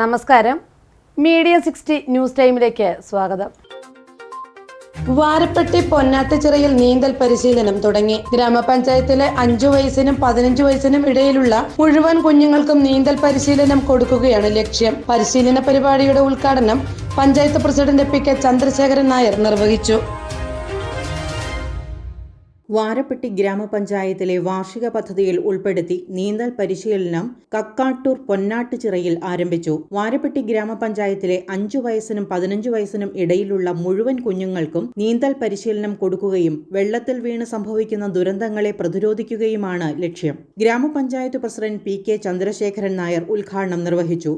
നമസ്കാരം. Media sixty news ടൈമിലേക്ക് സ്വാഗതം. വാരപ്പെട്ടി പൊന്നാത്തച്ചിറയിൽ നീന്തൽ പരിശീലനം തുടങ്ങി. ഗ്രാമപഞ്ചായത്തിലെ അഞ്ചു വയസ്സിനും പതിനഞ്ചു വയസ്സിനും ഇടയിലുള്ള മുഴുവൻ കുഞ്ഞുങ്ങൾക്കും നീന്തൽ പരിശീലനം കൊടുക്കുകയാണ് ലക്ഷ്യം. പരിശീലന പരിപാടിയുടെ ഉദ്ഘാടനം panchayat president P K Chandrasekharan Nair നിർവഹിച്ചു. വാരപ്പെട്ടി ഗ്രാമപഞ്ചായത്തിലെ വാർഷിക പദ്ധതിയിൽ ഉൾപ്പെടുത്തി നീന്തൽ പരിശീലനം കക്കാട്ടൂർ പൊന്നാട്ടുചിറയിൽ ആരംഭിച്ചു. വാരപ്പെട്ടി ഗ്രാമപഞ്ചായത്തിലെ അഞ്ചു വയസ്സിനും പതിനഞ്ചു വയസ്സിനും ഇടയിലുള്ള മുഴുവൻ കുഞ്ഞുങ്ങൾക്കും നീന്തൽ പരിശീലനം കൊടുക്കുകയും വെള്ളത്തിൽ വീണ് സംഭവിക്കുന്ന ദുരന്തങ്ങളെ പ്രതിരോധിക്കുകയുമാണ് ലക്ഷ്യം. ഗ്രാമപഞ്ചായത്ത് president P K Chandrasekharan Nair ഉദ്ഘാടനം നിർവഹിച്ചു.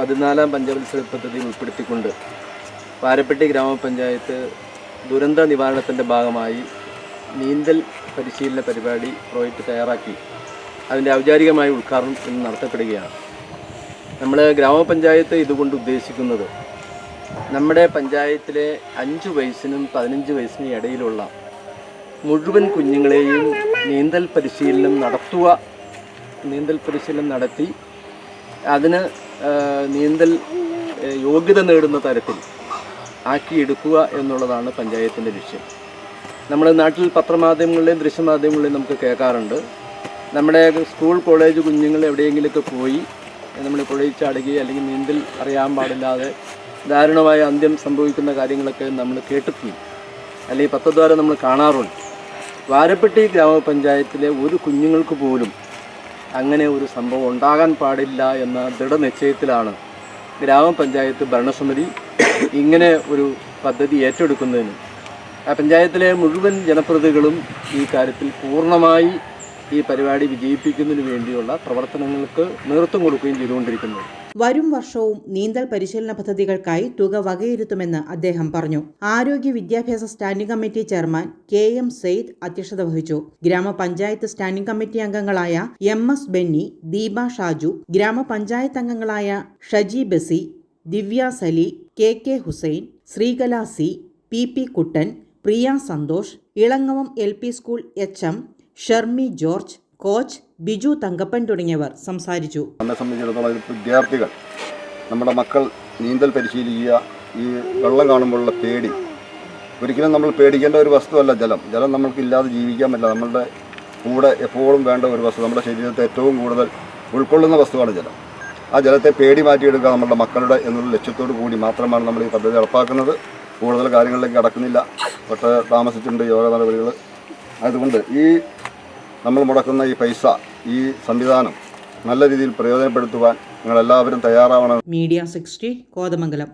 പതിനാലാം പഞ്ചവത്സര പദ്ധതിയിൽ ഉൾപ്പെടുത്തിക്കൊണ്ട് വാരപ്പെട്ടി ഗ്രാമപഞ്ചായത്ത് ദുരന്ത നിവാരണത്തിന്റെ ഭാഗമായി നീന്തൽ പരിശീലന പരിപാടി പ്രോജക്റ്റ് തയ്യാറാക്കി. അതിന്റെ ഔപചാരികമായ ഉദ്ഘാടനം ഇന്ന് നടത്തപ്പെടുകയാണ്. നമ്മൾ ഗ്രാമപഞ്ചായത്ത് ഇതുകൊണ്ട് ഉദ്ദേശിക്കുന്നത് നമ്മുടെ പഞ്ചായത്തിലെ അഞ്ച് വയസ്സിനും പതിനഞ്ച് വയസ്സിനും ഇടയിലുള്ള മുഴുവൻ കുഞ്ഞുങ്ങളെയും നീന്തൽ പരിശീലനം നടത്തുക നീന്തൽ പരിശീലനം നടത്തി അതിന് നീന്തൽ യോഗ്യത നേടുന്ന തരത്തിൽ ആക്കിയെടുക്കുക എന്നുള്ളതാണ് പഞ്ചായത്തിന്റെ ലക്ഷ്യം. നമ്മുടെ നാട്ടിൽ പത്രമാധ്യമങ്ങളിലെയും ദൃശ്യമാധ്യമങ്ങളിലെയും നമുക്ക് കേൾക്കാറുണ്ട്. നമ്മുടെ സ്കൂൾ കോളേജ് കുഞ്ഞുങ്ങൾ എവിടെയെങ്കിലുമൊക്കെ പോയി നമ്മൾ പുഴയിൽ ചാടുകയോ അല്ലെങ്കിൽ നീന്തൽ അറിയാൻ പാടില്ലാതെ ദാരുണമായ അന്ത്യം സംഭവിക്കുന്ന കാര്യങ്ങളൊക്കെ നമ്മൾ കേട്ടിട്ടുണ്ട്. അല്ലെങ്കിൽ പത്രദ്വാരം നമ്മൾ കാണാറുണ്ട്. വാരപ്പെട്ടി ഗ്രാമപഞ്ചായത്തിലെ ഒരു കുഞ്ഞുങ്ങൾക്ക് പോലും അങ്ങനെ ഒരു സംഭവം ഉണ്ടാകാൻ പാടില്ല എന്ന ദൃഢനിശ്ചയത്തിലാണ് ഗ്രാമപഞ്ചായത്ത് ഭരണസമിതി ഇങ്ങനെ ഒരു പദ്ധതി ഏറ്റെടുക്കുന്നതിനും പഞ്ചായത്തിലെ മുഴുവൻ ജനപ്രതികളും ഈ കാര്യത്തിൽ പൂർണമായി ഈ പരിപാടി വിജയിപ്പിക്കുന്നതിന് വേണ്ടിയുള്ള പ്രവർത്തനങ്ങൾക്ക് നേതൃത്വം കൊടുക്കുകയും ചെയ്തുകൊണ്ടിരിക്കുന്നത് വരും വർഷവും നീന്തൽ പരിശീലന പദ്ധതികൾക്കായി തുക വകയിരുത്തുമെന്ന് അദ്ദേഹം പറഞ്ഞു. ആരോഗ്യ വിദ്യാഭ്യാസ standing committee chairman K M Saeed അധ്യക്ഷത വഹിച്ചു. ഗ്രാമപഞ്ചായത്ത് സ്റ്റാൻഡിംഗ് കമ്മിറ്റി അംഗങ്ങളായ എം എസ് ബെന്നി ദീപ ഷാജു ഗ്രാമപഞ്ചായത്ത് അംഗങ്ങളായ Shaji Basi Divya Sali K K Hussain Sreekala C P P Kuttan Priya Santhosh Elangavam L P school H M Sharmi George coach Biju Thankappan തുടങ്ങിയവർ സംസാരിച്ചു. നമ്മെ സംബന്ധിച്ചിടത്തോളം വിദ്യാർത്ഥികൾ നമ്മുടെ മക്കൾ നീന്തൽ പരിശീലിക്കുക ഈ വെള്ളം കാണുമ്പോഴുള്ള പേടി. ഒരിക്കലും നമ്മൾ പേടിക്കേണ്ട ഒരു വസ്തുവല്ല ജലം. ജലം നമ്മൾക്ക് ഇല്ലാതെ ജീവിക്കാൻ പറ്റില്ല. നമ്മളുടെ കൂടെ എപ്പോഴും വേണ്ട ഒരു വസ്തു. നമ്മുടെ ശരീരത്തെ ഏറ്റവും കൂടുതൽ ഉൾക്കൊള്ളുന്ന വസ്തുവാണ് ജലം. ആ ജലത്തെ പേടി മാറ്റിയെടുക്കുക നമ്മുടെ മക്കളുടെ എന്നുള്ള ലക്ഷ്യത്തോടു കൂടി മാത്രമാണ് നമ്മൾ ഈ പദ്ധതി നടപ്പാക്കുന്നത്. കൂടുതൽ കാര്യങ്ങളിലേക്ക് കടക്കുന്നില്ല. തൊട്ട് താമസിച്ചിട്ടുണ്ട് യോഗ നടപടികൾ. അതുകൊണ്ട് ഈ നമ്മൾ മുടക്കുന്ന ഈ പൈസ ഈ സംവിധാനം നല്ല രീതിയിൽ പ്രയോജനപ്പെടുത്തുവാൻ നിങ്ങളെല്ലാവരും തയ്യാറാവണം. Media sixty Kothamangalam.